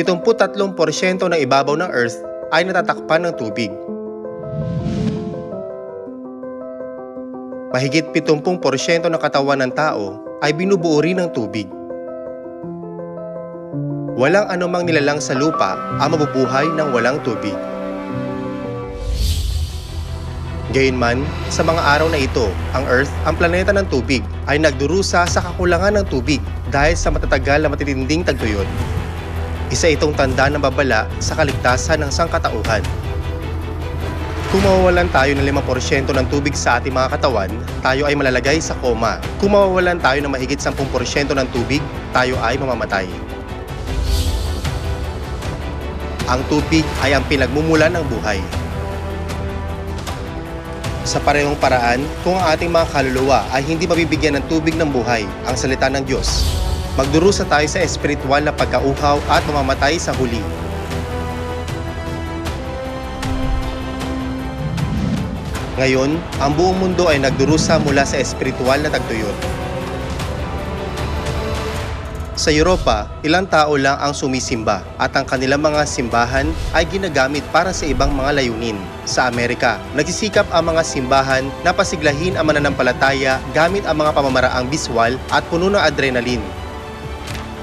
73% ng ibabaw ng Earth ay natatakpan ng tubig. Mahigit 70% ng katawan ng tao ay binubuo rin ng tubig. Walang anumang nilalang sa lupa ang mabubuhay ng walang tubig. Gayunman, sa mga araw na ito, ang Earth, ang planeta ng tubig, ay nagdurusa sa kakulangan ng tubig dahil sa matatagal na matitinding tagtuyot. Isa itong tanda ng babala sa kaligtasan ng sangkatauhan. Kung mawawalan tayo ng 5% ng tubig sa ating mga katawan, tayo ay malalagay sa koma. Kung mawawalan tayo ng mahigit 10% ng tubig, tayo ay mamamatay. Ang tubig ay ang pinagmumulan ng buhay. Sa parehong paraan, kung ang ating mga kaluluwa ay hindi mabibigyan ng tubig ng buhay, ang salita ng Diyos, magdurusa tayo sa espiritual na pagkauhaw at mamamatay sa huli. Ngayon, ang buong mundo ay nagdurusa mula sa espiritual na tagtuyot. Sa Europa, ilang tao lang ang sumisimba at ang kanilang mga simbahan ay ginagamit para sa ibang mga layunin. Sa Amerika, nagsisikap ang mga simbahan na pasiglahin ang mananampalataya gamit ang mga pamamaraang biswal at puno ng adrenaline.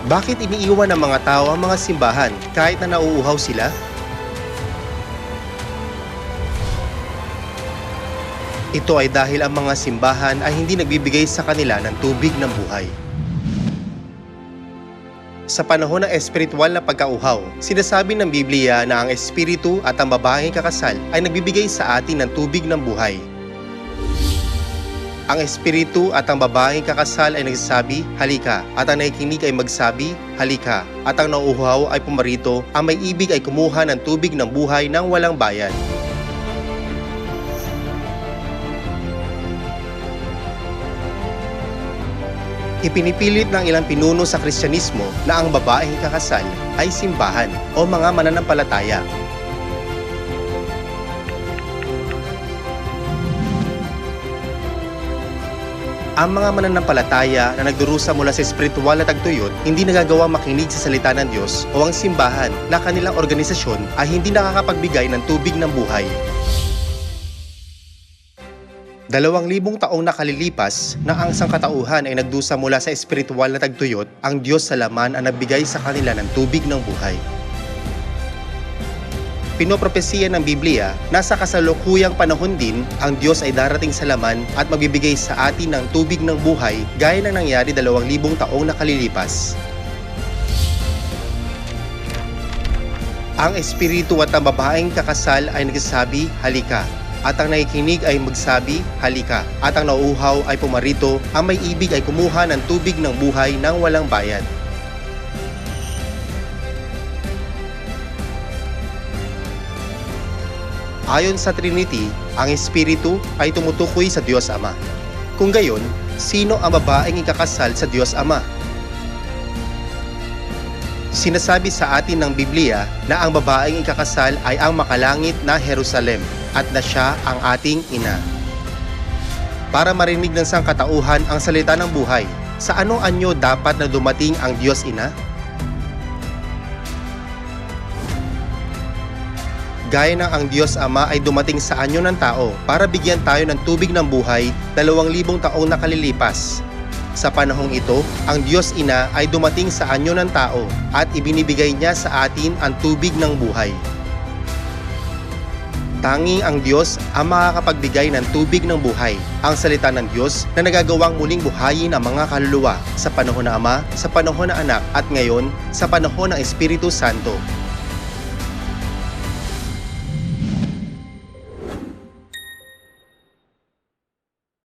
Bakit iniiwan ng mga tao ang mga simbahan kahit na nauuhaw sila? Ito ay dahil ang mga simbahan ay hindi nagbibigay sa kanila ng tubig ng buhay. Sa panahon ng espiritual na pagkauhaw, sinasabi ng Biblia na ang espiritu at ang babaeng kakasal ay nagbibigay sa atin ng tubig ng buhay. Ang espiritu at ang babaeng kakasal ay nagsasabi, halika, at ang nakikinig ay magsabi, halika, at ang nauuhaw ay pumarito, ang may ibig ay kumuha ng tubig ng buhay ng walang bayan. Ipinipilit ng ilang pinuno sa Kristyanismo na ang babaeng kakasal ay simbahan o mga mananampalataya. Ang mga mananampalataya na nagdurusa mula sa espiritual na tagtuyot hindi nagagawang makinig sa salita ng Diyos o ang simbahan na kanilang organisasyon ay hindi nakakapagbigay ng tubig ng buhay. Dalawang libong taong nakalilipas na ang sangkatauhan ay nagdusa mula sa espiritual na tagtuyot, ang Diyos sa laman ang nagbigay sa kanila ng tubig ng buhay. Pinopropesiya ng Biblia na sa kasalukuyang panahon din, ang Diyos ay darating sa laman at magbibigay sa atin ng tubig ng buhay gaya ng nangyari dalawang libong taong nakalilipas. Ang espiritu at ang babaeng kakasal ay nagsasabi, halika, at ang nakikinig ay magsabi, halika. At ang nauuhaw ay pumarito, ang may ibig ay kumuha ng tubig ng buhay ng walang bayad. Ayon sa Trinity, ang Espiritu ay tumutukoy sa Diyos Ama. Kung gayon, sino ang babaeng ikakasal sa Diyos Ama? Sinasabi sa atin ng Biblia na ang babaeng ikakasal ay ang makalangit na Jerusalem at na siya ang ating ina. Para marinig ng sangkatauhan ang salita ng buhay, sa anong anyo dapat na dumating ang Diyos Ina? Gaya ng ang Diyos Ama ay dumating sa anyo ng tao para bigyan tayo ng tubig ng buhay dalawang libong taong nakalilipas. Sa panahong ito, ang Diyos Ina ay dumating sa anyo ng tao at ibinibigay niya sa atin ang tubig ng buhay. Tanging ang Diyos ang makakapagbigay ng tubig ng buhay, ang salita ng Diyos na nagagawang muling buhayin ang mga kaluluwa sa panahon ng Ama, sa panahon ng Anak at ngayon sa panahon ng Espiritu Santo.